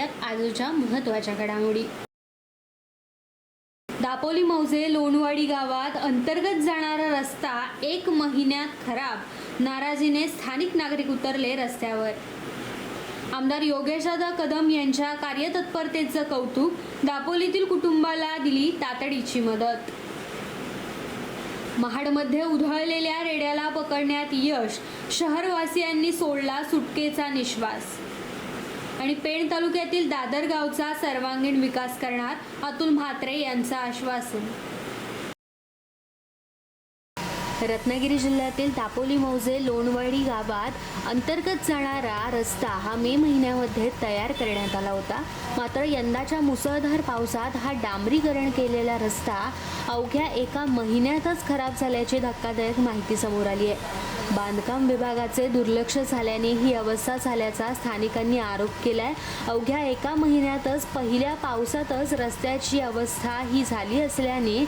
महत्त्वाच्या घडामोडी. दापोली मौजे लोणवाडी गावात अंतर्गत जाणारा रस्ता एक महिन्यात खराब नाराजीने स्थानिक नागरिक उतरले रस्त्यावर. आमदार योगेशदा कदम यांच्या कार्यतत्परतेचं कौतुक दापोलीतील कुटुंबाला दिली तातडीची मदत. महाडमध्ये उधळलेल्या रेड्याला पकडण्यात यश शहरवासियांनी सोडला सुटकेचा निश्वास. आणि पेण तालुक्यातील दादर गावचा सर्वांगीण विकास करणार अतुल म्हात्रे यांचं आश्वासन. रत्नागिरी जिल्ह्यातील दापोली मौजे लोणवाडी गावात अंतर्गत जाणारा रस्ता हा मे महिन्यामध्ये तयार करण्यात आला होता. मात्र यंदाच्या मुसळधार पावसात हा डांबरीकरण केलेला रस्ता अवघ्या एका महिन्यातच खराब झाल्याची धक्कादायक माहिती समोर आली आहे. बांधकाम विभागाचे दुर्लक्ष झाल्याने ही अवस्था झाल्याचा स्थानिकांनी आरोप केलाय. अवघ्या एका महिन्यातच पहिल्या पावसातच रस्त्याची अवस्था ही झाली असल्याने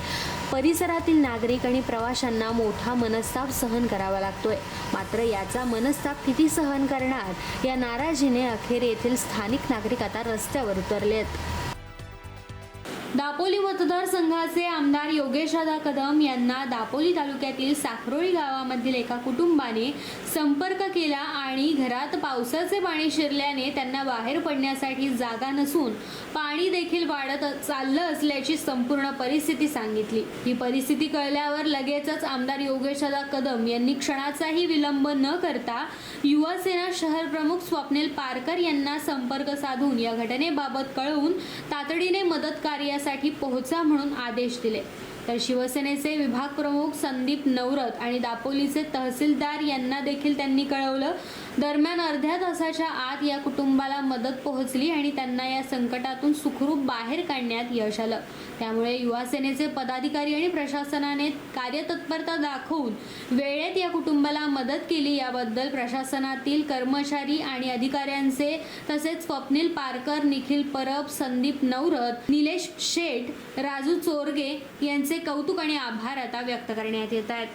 परिसरातील नागरिक आणि प्रवाशांना मोठा मनस्ताप सहन करावा लागतोय. मात्र याचा मनस्ताप किती सहन करणार या नाराजीने अखेर येथील स्थानिक नागरिक आता रस्त्यावर उतरलेत. दापोली मतदारसंघाचे आमदार योगेशदादा कदम यांना दापोली तालुक्यातील साखरोळी गावामधील एका कुटुंबाने संपर्क केला आणि घरात पावसाचे पाणी शिरल्याने त्यांना बाहेर पडण्यासाठी जागा नसून पाणी देखील वाढत चाललं असल्याची संपूर्ण परिस्थिती सांगितली. ही परिस्थिती कळल्यावर लगेचच आमदार योगेशदादा कदम यांनी क्षणाचाही विलंब न करता युवासेना शहर प्रमुख स्वप्नील पारकर यांना संपर्क साधून या घटनेबाबत कळवून तातडीने मदत करण्यासाठी पोहोचा म्हणून आदेश दिले. तर शिवसेनेचे विभाग प्रमुख संदीप नवरत आणि दापोलीचे तहसीलदार यांना देखील त्यांनी कळवलं. दरम्यान अर्ध्या तासाच्या आत या कुटुंबाला मदत पोहोचली आणि त्यांना या संकटातून सुखरूप बाहेर काढण्यात यश आलं. त्यामुळे युवा सेनेचे पदाधिकारी आणि प्रशासनाने कार्यतत्परता दाखवून वेळेत या कुटुंबाला मदत केली. याबद्दल प्रशासनातील कर्मचारी आणि अधिकाऱ्यांचे तसेच स्वप्नील पारकर निखिल परब संदीप नवरत निलेश शेठ राजू चोरगे यांचे कौतुक आणि आभार आता व्यक्त करण्यात येत आहेत.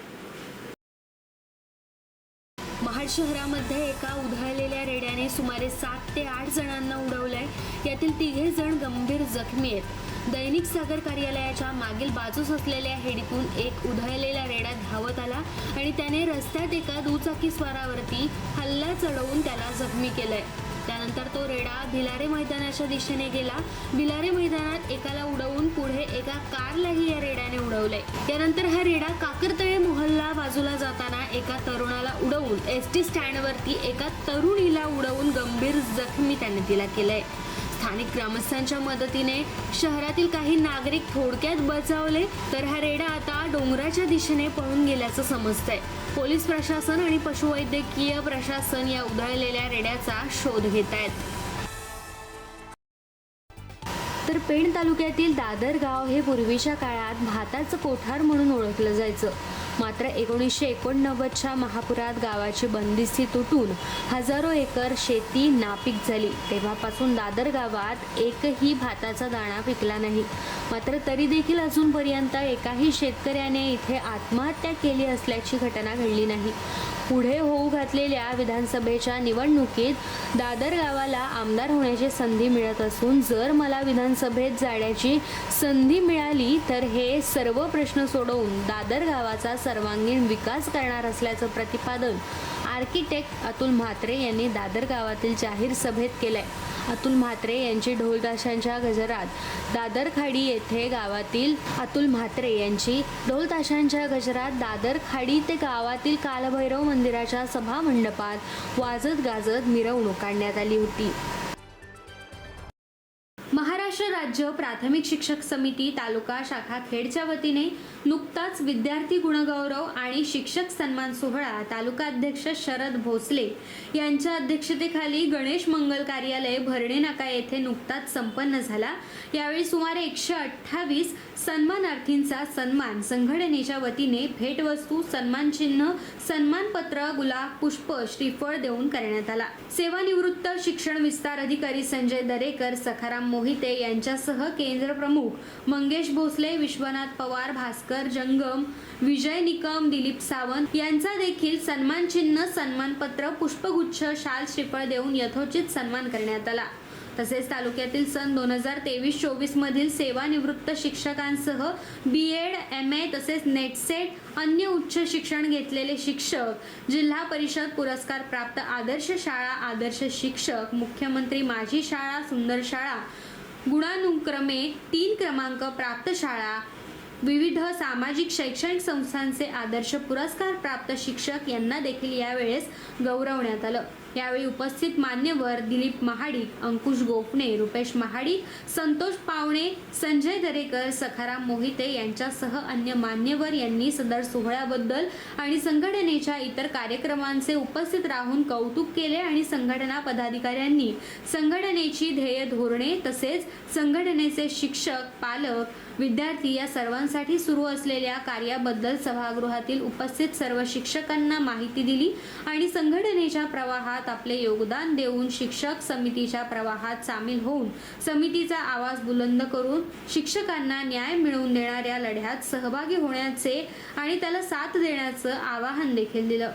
महाड शहरामध्ये एका उधळलेल्या रेड्याने सुमारे सात ते आठ जणांना उडवलंय. यातील तिघे जण गंभीर जखमी आहेत. दैनिक सागर कार्यालयाच्या मागील बाजूस असलेल्या हेडीतून एक उधळलेला रेडा धावत आला आणि त्याने रस्त्यात एका दुचाकी स्वारावरती हल्ला चढवून त्याला जखमी केलंय. त्यानंतर तो रेडा भिलारे मैदानाच्या दिशेने गेला. भिलारे मैदानात एकाला उडवून पुढे एका कारलाही या रेड्याने उडवले. त्यानंतर हा रेडा काकरतळे मोहल्ला बाजूला जाताना एका तरुणाला उडवून एस टी स्टँडवरती एका तरुणीला उडवून गंभीर जखमी त्याने तिला केलंय. स्थानिक ग्रामस्थांच्या मदतीने शहरातील काही नागरिक थोडक्यात बचावले तर हा रेडा आता डोंगराच्या दिशेने पळून गेल्याचं समजतंय. पोलीस प्रशासन आणि पशुवैद्यकीय प्रशासन या उधळलेल्या रेड्याचा शोध घेत आहेत तर पेण तालुक्यातील दादर गाव हे पूर्वीच्या काळात भाताचं कोठार म्हणून ओळखलं जायचं. मात्र एकोणीसशे एकोणनव्वदच्या महापुरात गावाची बंदिस्ती तुटून हजारो एकर शेती नापीक झाली. तेव्हापासून दादर गावात एकही भाताचा दाणा पिकला नाही. मात्र तरी देखील अजूनपर्यंत एकाही शेतकऱ्याने इथे आत्महत्या केली असल्याची घटना घडली नाही. पुढे होऊ घातलेल्या विधानसभेच्या निवडणुकीत दादर गावाला आमदार होण्याची संधी मिळत असून जर मला विधानसभेत जाण्याची संधी मिळाली तर हे सर्व प्रश्न सोडवून दादर गावाचा सर्वांगीण विकास करणार असल्याचं प्रतिपादन आर्किटेक्ट अतुल म्हात्रे यांनी दादर गावातील जाहीर सभेत केलंय. अतुल म्हात्रे यांची ढोलताशांच्या गजरात. दादर खाडी येथे गावातील अतुल म्हात्रे यांची ढोलताशांच्या गजरात दादर खाडी ते गावातील कालभैरव मंदिराच्या सभा मंडपात वाजत गाजत मिरवणूक काढण्यात आली होती. राज्य प्राथमिक शिक्षक समिती तालुका शाखा खेडच्या वतीने नुकताच विद्यार्थी गुणगौरव आणि शिक्षक सन्मान सोहळा तालुका अध्यक्ष शरद भोसले यांच्या अध्यक्षतेखाली गणेश मंगल कार्यालय भरणे नाका येथे नुकताच संपन्न झाला. यावेळी सुमारे एकशे अठ्ठावीस सन्मानार्थींचा सन्मान संघटनेच्या वतीने भेटवस्तू सन्मानचिन्ह सन्मानपत्र गुलाब पुष्प श्रीफळ देऊन करण्यात आला. सेवानिवृत्त शिक्षण विस्तार अधिकारी संजय दरेकर सखाराम मोहिते यांच्यासह केंद्र प्रमुख मंगेश भोसले विश्वनाथ पवार भास्कर जंगम विजय निकम दिलीप सावंत यांचा देखील सन्मान चिन्ह सन्मानपत्र पुष्पगुच्छ शाल श्रीफळ देऊन यथोचित सन्मान करण्यात आला. तसेच तालुक्यातील सन दोन हजार तेवीस चोवीस मधील सेवानिवृत्त शिक्षकांसह बी एड एम ए तसेच नेटसेट अन्य उच्च शिक्षण घेतलेले शिक्षक जिल्हा परिषद पुरस्कार प्राप्त आदर्श शाळा आदर्श शिक्षक मुख्यमंत्री माझी शाळा सुंदर शाळा गुणानुक्रमे तीन क्रमांक प्राप्त शाळा विविध सामाजिक शैक्षणिक संस्थांचे आदर्श पुरस्कार प्राप्त शिक्षक यांना देखील यावेळेस गौरवण्यात आलं. यावेळी उपस्थित मान्यवर दिलीप महाडिक अंकुश गोपणे रुपेश महाडिक संतोष पावणे संजय दरेकर सखाराम मोहिते यांच्यासह अन्य मान्यवर यांनी सदर सोहळ्याबद्दल आणि संघटनेच्या इतर कार्यक्रमांचे उपस्थित राहून कौतुक केले आणि संघटना पदाधिकाऱ्यांनी संघटनेची ध्येय धोरणे तसेच संघटनेचे शिक्षक पालक विद्यार्थी या सर्वांसाठी सुरू असलेल्या कार्याबद्दल सभागृहातील उपस्थित सर्व शिक्षकांना माहिती दिली आणि संघटनेच्या प्रवाहात प्रवाहात आपले योगदान देऊन शिक्षक समितीच्या प्रवाहात सामील होऊन समितीचा आवाज बुलंद करून शिक्षकांना न्याय मिळवून देणाऱ्या लढ्यात सहभागी होण्याचे आणि त्याला साथ देण्याचं आवाहन देखील दिलं.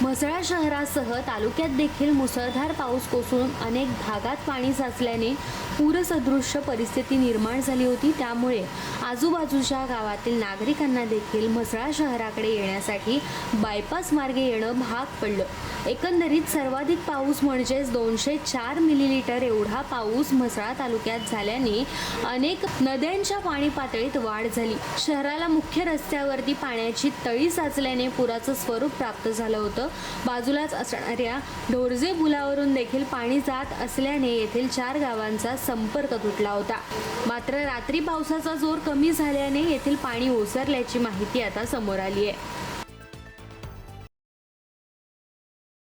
म्हसळा शहरासह तालुक्यात देखील मुसळधार पाऊस कोसळून अनेक भागात पाणी साचल्याने पूरसदृश्य परिस्थिती निर्माण झाली होती. त्यामुळे आजूबाजूच्या गावातील नागरिकांना देखील म्हसळा शहराकडे येण्यासाठी बायपास मार्गे येणं भाग पडलं. एकंदरीत सर्वाधिक पाऊस म्हणजेच दोनशे चार मिलीलीटर एवढा पाऊस म्हसळा तालुक्यात झाल्याने अनेक नद्यांच्या पाणी पातळीत वाढ झाली. शहराला मुख्य रस्त्यावरती पाण्याची तळी साचल्याने पुराचं स्वरूप प्राप्त झालं होतं. बाजूलाच असणाऱ्या ढोरजे पुलावरून देखील पाणी जात असल्याने येथील चार गावांचा संपर्क तुटला होता. मात्र रात्री पावसाचा जोर कमी झाल्याने येथील पाणी ओसरल्याची माहिती आता समोर आली आहे.